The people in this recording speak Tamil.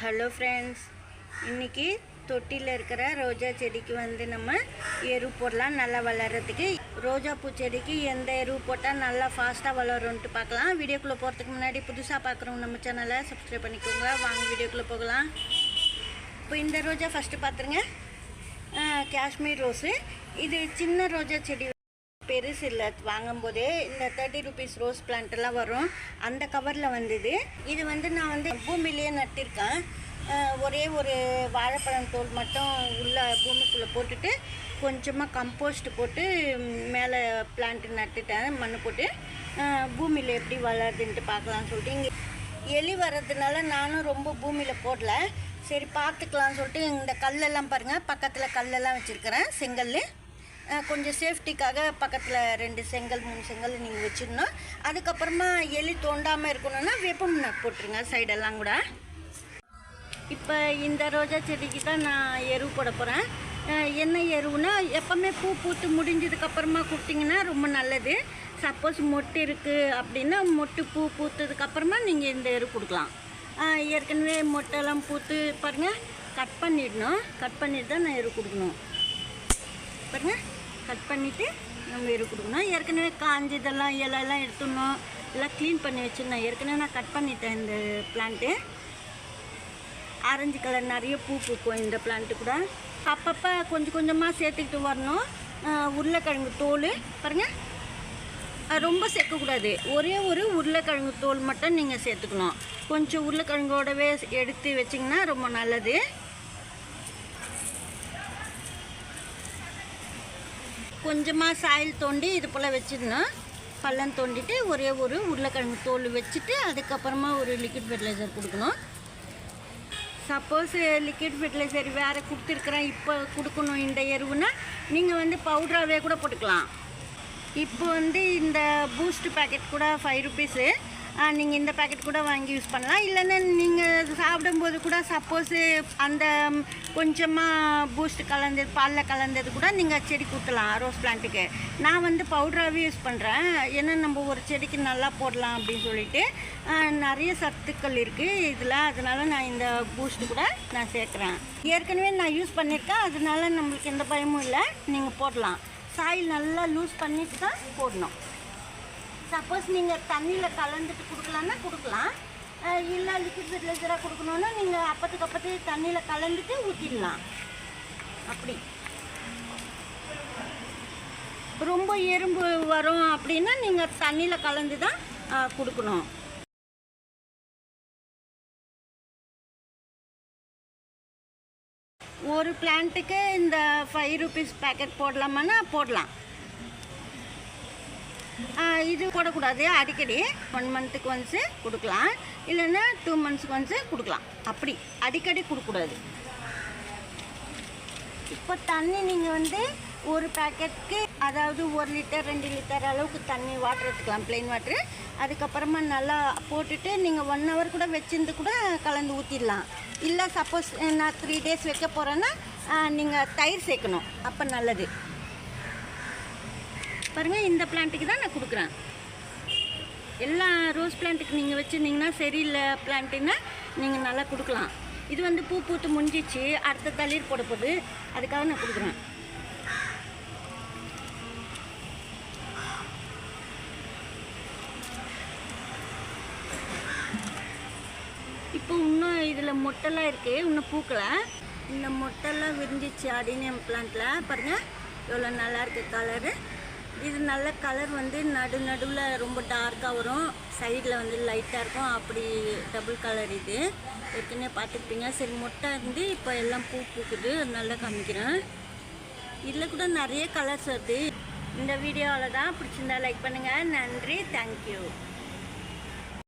ஹலோ ஃப்ரெண்ட்ஸ் இன்றைக்கி தொட்டியில் இருக்கிற ரோஜா செடிக்கு வந்து நம்ம எரு போடலாம் நல்லா வளர்கிறதுக்கு ரோஜா பூ செடிக்கு எந்த எரு போட்டால் நல்லா ஃபாஸ்ட்டாக வளரும்ன்ட்டு பார்க்கலாம். வீடியோக்குள்ளே போகிறதுக்கு முன்னாடி புதுசாக பார்க்குறவங்க நம்ம சேனலை சப்ஸ்கிரைப் பண்ணிக்கோங்க. வாங்க வீடியோக்குள்ளே போகலாம். இப்போ இந்த ரோஜா ஃபஸ்ட்டு பார்த்துருங்க காஷ்மீர் ரோஸு இது சின்ன ரோஜா செடி பெருசு இல்லை வாங்கும்போதே இந்த தேர்ட்டி ருபீஸ் ரோஸ் பிளான்ட் எல்லாம் வரும். அந்த கவரில் வந்தது. இது வந்து நான் வந்து பூமியிலேயே நட்டிருக்கேன். ஒரே ஒரு வாழைப்பழம் தோல் மட்டும் உள்ள பூமிக்குள்ளே போட்டுட்டு கொஞ்சமாக கம்போஸ்ட் போட்டு மேலே பிளான்ட்டு நட்டுட்டேன். மண் போட்டு. பூமியில் எப்படி வளருதுன்ட்டு பார்க்கலாம்னு சொல்லிட்டு இங்கே எலி வர்றதுனால நானும் ரொம்ப பூமியில் போடல. சரி பார்த்துக்கலாம்னு சொல்லிட்டு இந்த கல்லெல்லாம் பாருங்கள் பக்கத்தில் கல்லெல்லாம் வச்சுருக்கிறேன். செங்கல் கொஞ்சம் சேஃப்டிக்காக பக்கத்தில் ரெண்டு செங்கல் மூணு செங்கல் நீங்கள் வச்சிடணும் அதுக்கப்புறமா எலி தோண்டாமல் இருக்கணும்னா வேப்பம் போட்டுருங்க சைடெல்லாம் கூட. இப்போ இந்த ரோஜா செடிக்கு தான் நான் எரு போட போகிறேன் என்ன எருவுனா எப்போவுமே பூ பூத்து முடிஞ்சதுக்கப்புறமா கொடுத்தீங்கன்னா ரொம்ப நல்லது. சப்போஸ் மொட்டு இருக்குது அப்படின்னா மொட்டு பூ பூத்ததுக்கப்புறமா நீங்கள் இந்த எரு கொடுக்கலாம். ஏற்கனவே மொட்டெல்லாம் பூத்து பாருங்கள் கட் பண்ணிடணும். கட் பண்ணிட்டு தான் நான் எரு கொடுக்கணும். பாருங்கள் கட் பண்ணிவிட்டு நம்ம எரு கொடுக்கணும். ஏற்கனவே காஞ்சதெல்லாம் இலையெல்லாம் எடுத்துடணும். எல்லாம் க்ளீன் பண்ணி வச்சிருந்தேன். ஏற்கனவே நான் கட் பண்ணிட்டேன் இந்த பிளான்ட்டு ஆரஞ்சு கலர் நிறைய பூ பூக்கும் இந்த பிளான்ட்டு கூட. அப்பப்போ கொஞ்சம் கொஞ்சமாக சேர்த்துக்கிட்டு வரணும். உருளைக்கிழங்கு தோல். பாருங்கள் ரொம்ப சேர்க்கக்கூடாது. ஒரே ஒரு உருளைக்கிழங்கு தோல் மட்டும் நீங்கள் சேர்த்துக்கணும். கொஞ்சம் உருளைக்கிழங்கோடவே எடுத்து வச்சிங்கன்னா ரொம்ப நல்லது. கொஞ்சமாக சாயில் தோண்டி இது போல் வச்சிடணும். பள்ளம் தோண்டிட்டு ஒரே ஒரு உருளைக்கிழங்கு தோல் வச்சுட்டு அதுக்கப்புறமா ஒரு லிக்விட் ஃபெர்டிலைசர் கொடுக்கணும். சப்போஸ் லிக்விட் ஃபெர்டிலைசர் வேறு கொடுத்துருக்குறேன் இப்போ கொடுக்கணும் இந்த எருவுனா நீங்கள் வந்து பவுட்ராகவே கூட போட்டுக்கலாம். இப்போ வந்து இந்த பூஸ்ட் பேக்கெட் கூட ஃபைவ் ருபீஸு நீங்கள் இந்த பேக்கெட் கூட வாங்கி யூஸ் பண்ணலாம். இல்லைன்னா நீங்கள் சாப்பிடும்போது கூட சப்போஸு அந்த கொஞ்சமாக பூஸ்ட் கலந்தது பாலில் கலந்தது கூட நீங்கள் செடி ஊற்றலாம் ரோஸ் பிளான்ட்டுக்கு நான் வந்து பவுடராகவே யூஸ் பண்ணுறேன் ஏன்னா நம்ம ஒரு செடிக்கு நல்லா போடலாம் அப்படின்னு சொல்லிட்டு நிறைய சத்துக்கள் இருக்குது இதில். அதனால் நான் இந்த பூஸ்ட் கூட நான் சேர்க்குறேன். ஏற்கனவே நான் யூஸ் பண்ணியிருக்கேன். அதனால நம்மளுக்கு எந்த பயமும் இல்லை. நீங்கள் போடலாம். சாயில் நல்லா லூஸ் பண்ணிட்டு தான் போடணும். சப்போஸ் நீங்கள் தண்ணியில் கலந்துட்டு கொடுக்கலான்னா கொடுக்கலாம். இல்லை லிக்விட் ஃபெர்டிலைசராக கொடுக்கணுன்னா நீங்கள் அப்பத்துக்கு அப்பத்து தண்ணியில் கலந்துட்டு ஊற்றிடலாம் அப்படி. ரொம்ப எறும்பு வரும் அப்படின்னா நீங்கள் தண்ணியில் கலந்து தான் கொடுக்கணும். ஒரு பிளான்ட்டுக்கு இந்த ஃபைவ் ருபீஸ் பேக்கெட் போடலாமான்னா போடலாம். இது போடக்கூடாது. அடிக்கடி ஒன் மந்த்துக்கு ஒன்ஸு கொடுக்கலாம். இல்லைன்னா டூ மந்த்ஸ்க்கு ஒன்ஸு கொடுக்கலாம். அப்படி. அடிக்கடி கொடுக்கக்கூடாது. இப்போ தண்ணி நீங்கள் வந்து ஒரு பேக்கெட்டுக்கு அதாவது ஒரு லிட்டர் ரெண்டு லிட்டர் அளவுக்கு தண்ணி வாட்டர் எடுத்துக்கலாம். ப்ளெயின் வாட்ரு அதுக்கப்புறமா நல்லா போட்டுட்டு நீங்கள் ஒன் ஹவர் கூட வச்சிருந்து கூட கலந்து ஊற்றிடலாம் இல்லை சப்போஸ் நான் த்ரீ டேஸ் வைக்க போகிறேன்னா நீங்கள் தயிர் சேர்க்கணும். அப்போ நல்லது. பாருங்கள் இந்த பிளான்ட்டுக்கு தான் நான் கொடுக்குறேன். எல்லா ரோஸ் பிளான்ட்டுக்கு நீங்கள் வச்சுருந்தீங்கன்னா சரியில்லை பிளான்ட்டுன்னா நீங்கள் நல்லா கொடுக்கலாம். இது வந்து பூ பூத்து முடிஞ்சிச்சு அடுத்த தளிர் போட போகுது. அதுக்காக நான் கொடுக்குறேன். இப்போ இன்னும் இதில் மொட்டெல்லாம் இருக்குது இன்னும் பூக்கலை. இந்த மொட்டெல்லாம் விரிஞ்சிச்சு அடினியம் பிளான்ட்டில் பாருங்கள் எவ்வளோ நல்லாயிருக்கு கலரு இது நல்ல கலர் வந்து நடு நடுவில் ரொம்ப டார்க்காக வரும். சைடில் வந்து லைட்டாக இருக்கும். அப்படி டபுள் கலர் இது. ஏற்கனவே பார்த்துருப்பீங்க. சரி மொட்டை இருந்து இப்போ எல்லாம் பூ பூக்குது. நல்லா காமிக்கிறேன். இதில் கூட நிறைய கலர்ஸ் வருது. இந்த வீடியோவில் தான் பிடிச்சிருந்தா லைக் பண்ணுங்கள் நன்றி. தேங்க்யூ